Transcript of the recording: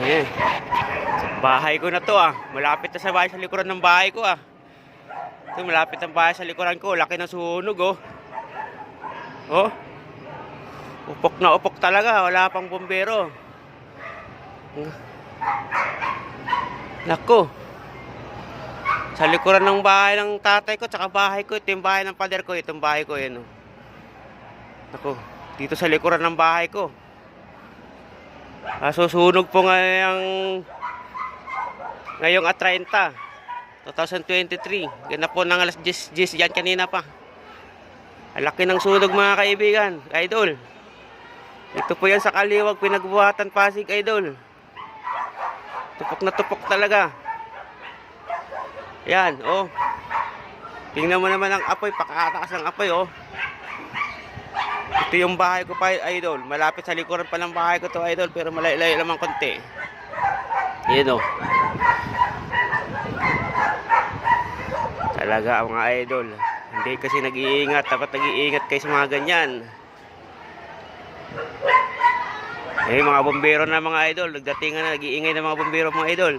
Ayan. Bahay ko na to ah. Malapit na sa bahay sa likuran ng bahay ko ah. Ito, malapit ang bahay sa likuran ko. Laki ng sunog oh. Oh. Upok na upok talaga. Wala pang bombero. Nako. Sa likuran ng bahay ng tatay ko, tsaka bahay ko, ito yung bahay ng pader ko, itong bahay ko, yun. oh. Nako, dito sa likuran ng bahay ko. Ah, susunog po ngayong ngayong at 30 2023 ganap po ng alas 10, 10 yan kanina pa. Laki ng sunog mga kaibigan idol ito po yan sa kaliwag pinagbuhatan pasig idol tupok na tupok talaga. Yan oh. Tingnan mo naman ang apoy pakataas ng apoy oh ito yung bahay ko pa, idol. Malapit sa likuran pa ng bahay ko to, idol. Pero malay-lay naman konti. Yan o. Talaga, mga idol. Hindi kasi nag-iingat. Dapat nag-iingat kayo sa mga ganyan. Eh, mga bombero na mga idol. Nagdatingan na, nag-iingay na mga bombero mga idol.